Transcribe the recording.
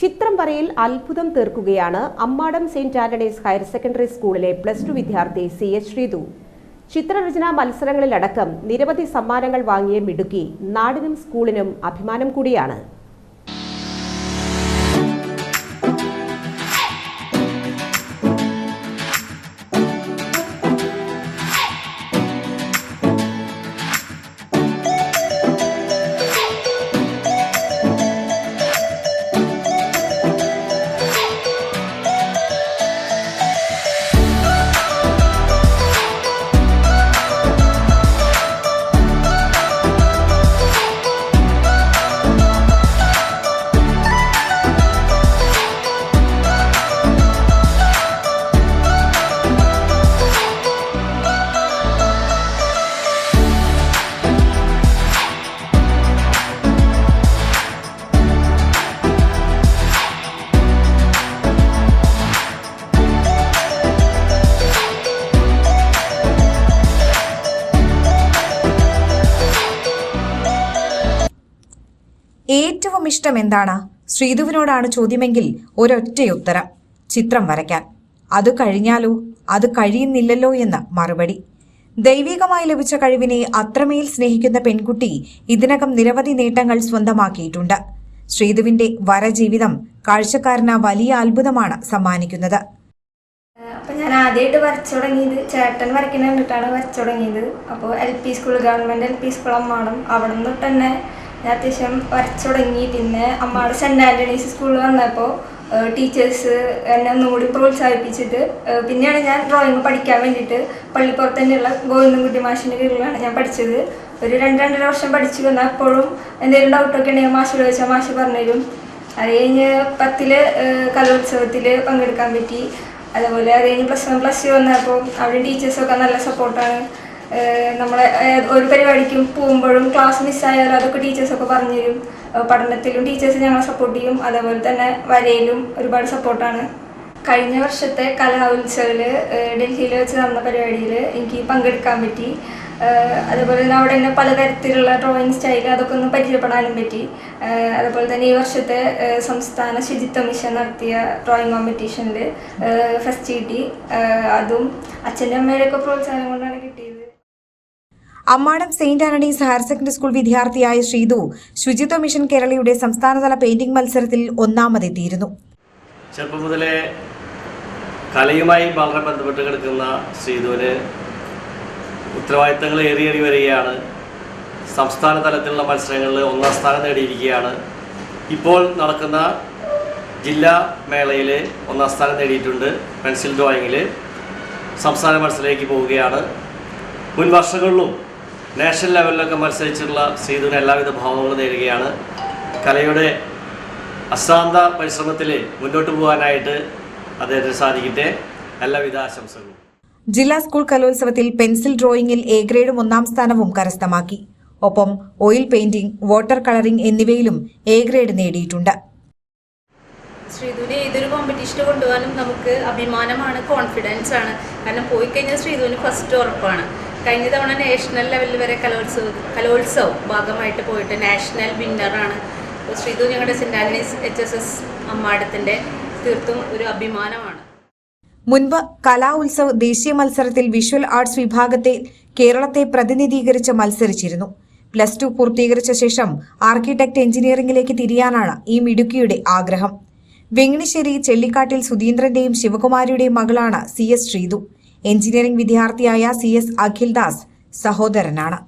ചിത്രം വരയിൽ അത്ഭുതം തീർക്കുകയാണ് Ammadam saint Antony's higher secondary സ്കൂളിലെ പ്ലസ് ടു വിദ്യാർത്ഥി സി എച്ച് ശ്രീതു. ചിത്രരചനാ മത്സരങ്ങളിലടക്കം നിരവധി സമ്മാനങ്ങൾ വാങ്ങിയ മിടുക്കി നാടിനും സ്കൂളിനും അഭിമാനം കൂടിയാണ്. ഏറ്റവും ഇഷ്ടം എന്താണ്? ശ്രീധുവിനോടാണ് ചോദ്യമെങ്കിൽ ഒരൊറ്റ ഉത്തരം ചിത്രം വരയ്ക്കാൻ. അത് കഴിഞ്ഞാലോ? അത് കഴിയുന്നില്ലല്ലോ എന്ന് മറുപടി. ദൈവികമായി ലഭിച്ച കഴിവിനെ അത്രമേൽ സ്നേഹിക്കുന്ന പെൺകുട്ടി ഇതിനകം നിരവധി നേട്ടങ്ങൾ സ്വന്തമാക്കിയിട്ടുണ്ട്. ശ്രീധുവിന്റെ വരജീവിതം കാഴ്ചക്കാരന് വലിയ അത്ഭുതമാണ് സമ്മാനിക്കുന്നത്. അപ്പം ഞാൻ ആദ്യമായിട്ട് വരച്ചു തുടങ്ങിയത് ചേട്ടൻ വരയ്ക്കുന്ന കണ്ടിട്ടാണ് വരച്ചു തുടങ്ങിയത്. അപ്പോൾ L P school government L P school Ammanam അവിടെ നിന്ന് തന്നെ ഞാൻ അത്യാവശ്യം വരച്ചു തുടങ്ങി. പിന്നെ അമ്മയുടെ സെന്റ് ആന്റണീസ് സ്കൂളിൽ വന്നപ്പോൾ ടീച്ചേഴ്സ് എന്നെ ഒന്നുകൂടി പ്രോത്സാഹിപ്പിച്ചിട്ട് പിന്നെയാണ് ഞാൻ ഡ്രോയിങ് പഠിക്കാൻ വേണ്ടിയിട്ട് പള്ളിപ്പുറത്ത് തന്നെയുള്ള ഗോവിന്ദൻകുട്ടി മാഷിന്റെ കീഴിലാണ് ഞാൻ പഠിച്ചത്. ഒരു രണ്ട് രണ്ടര വർഷം പഠിച്ചു. വന്നാൽ അപ്പോഴും എന്തെങ്കിലും ഡൗട്ടൊക്കെ ഉണ്ടെങ്കിൽ മാഷോട് ചോദിച്ചാൽ മാഷ് പറഞ്ഞുതരും. അത് കഴിഞ്ഞ് പത്തിൽ കലോത്സവത്തിൽ പങ്കെടുക്കാൻ പറ്റി. അതുപോലെ അത് കഴിഞ്ഞ് പ്ലസ് വൺ പ്ലസ് ടു വന്നപ്പോൾ അവിടെ ടീച്ചേഴ്സൊക്കെ നല്ല സപ്പോർട്ടാണ് നമ്മളെ ഒരു പരിപാടിക്കും പോകുമ്പോഴും ക്ലാസ് മിസ്സായാലും അതൊക്കെ ടീച്ചേഴ്സൊക്കെ പറഞ്ഞു തരും പഠനത്തിലും ടീച്ചേഴ്സ് ഞങ്ങളെ സപ്പോർട്ട് ചെയ്യും. അതേപോലെ തന്നെ വരയിലും ഒരുപാട് സപ്പോർട്ടാണ് കഴിഞ്ഞ വർഷത്തെ കലോത്സവിൽ ഡൽഹിയിൽ വെച്ച് നടന്ന പരിപാടിയിൽ എനിക്ക് പങ്കെടുക്കാൻ പറ്റി. അതുപോലെ തന്നെ അവിടെ തന്നെ പലതരത്തിലുള്ള ഡ്രോയിങ് സ്റ്റൈൽ അതൊക്കെ ഒന്ന് പരിചയപ്പെടാനും പറ്റി. അതുപോലെ തന്നെ ഈ വർഷത്തെ സംസ്ഥാന ശുചിത്വ മിഷൻ നടത്തിയ ഡ്രോയിങ് കോമ്പറ്റീഷനിൽ ഫസ്റ്റ് കിട്ടി. അതും അച്ഛന്റെ അമ്മയുടെയൊക്കെ പ്രോത്സാഹനം കൊണ്ടാണ് കിട്ടിയത്. Ammadam saint Antony's higher secondary school വിദ്യാർത്ഥിയായ ശ്രീതു ശുചിത്വ മിഷൻ കേരളയുടെ സംസ്ഥാനതല പെയിന്റിംഗ് മത്സരത്തിൽ ഒന്നാമതെത്തിയിരുന്നു. ചെറുപ്പം മുതലേ കലയുമായി വളരെ ബന്ധപ്പെട്ട് കിടക്കുന്ന ശ്രീധുവിന് ഉത്തരവാദിത്തങ്ങൾ ഏറിയേറി വരികയാണ്. സംസ്ഥാന തലത്തിലുള്ള മത്സരങ്ങളിൽ ഒന്നാം സ്ഥാനം നേടിയിരിക്കുകയാണ്. ഇപ്പോൾ നടക്കുന്ന ജില്ലാ മേളയിൽ ഒന്നാം സ്ഥാനം നേടിയിട്ടുണ്ട് പെൻസിൽ ഡ്രോയിങ്ങിൽ സംസ്ഥാന മത്സരത്തിലേക്ക് പോവുകയാണ്. മുൻ വർഷങ്ങളിലും നാഷണൽ ലെവലിലൊക്കെ മത്സരിച്ചിട്ടുള്ള സീതുവിന് എല്ലാവിധ ഭാവങ്ങളും നേടുകയാണ് കലയുടെ അശ്രാന്ത പരിശ്രമത്തിൽ മുന്നോട്ട് പോകാനായിട്ട് അദ്ദേഹത്തിന് സാധിക്കട്ടെ. എല്ലാവിധ ആശംസകളും. ജില്ലാ സ്കൂൾ കലോത്സവത്തിൽ പെൻസിൽ ഡ്രോയിങ്ങിൽ എ ഗ്രേഡും ഒന്നാം സ്ഥാനവും കരസ്ഥമാക്കി. ഒപ്പം ഓയിൽ പെയിന്റിംഗ് വാട്ടർ കളറിംഗ് എന്നിവയിലും എ ഗ്രേഡ് നേടിയിട്ടുണ്ട്. ശ്രീധുവിനെ ഏതൊരു കോമ്പറ്റീഷന് കൊണ്ടുപോകാനും നമുക്ക് അഭിമാനമാണ് കോൺഫിഡൻസ് ആണ്. കാരണം പോയി കഴിഞ്ഞാൽ ശ്രീധുവിന് ഫസ്റ്റ് ഉറപ്പാണ്. കഴിഞ്ഞ തവണ നാഷണൽ ലെവലിൽ വരെ കലോത്സവ കലോത്സവം ഭാഗമായിട്ട് പോയിട്ട് നാഷണൽ വിന്നറാണ് ശ്രീതു ഞങ്ങളുടെ saint Antony's H S S അമ്മാടത്തിന്റെ തീർത്തും ഒരു അഭിമാനമാണ്. മുൻപ് കലാ ഉത്സവ് ദേശീയ മത്സരത്തിൽ വിഷ്വൽ ആർട്സ് വിഭാഗത്തെ കേരളത്തെ പ്രതിനിധീകരിച്ച് മത്സരിച്ചിരുന്നു. പ്ലസ് ടു പൂർത്തീകരിച്ച ശേഷം ആർക്കിടെക്ട് എഞ്ചിനീയറിംഗിലേക്ക് തിരിയാനാണ് ഈ മിടുക്കിയുടെ ആഗ്രഹം. വെങ്ങിണിശ്ശേരി ചെല്ലിക്കാട്ടിൽ സുധീന്ദ്രന്റെയും ശിവകുമാരിയുടെയും മകളാണ് സി എസ് ശ്രീതു. എഞ്ചിനീയറിംഗ് വിദ്യാർത്ഥിയായ സി എസ് അഖിൽദാസ് സഹോദരനാണ്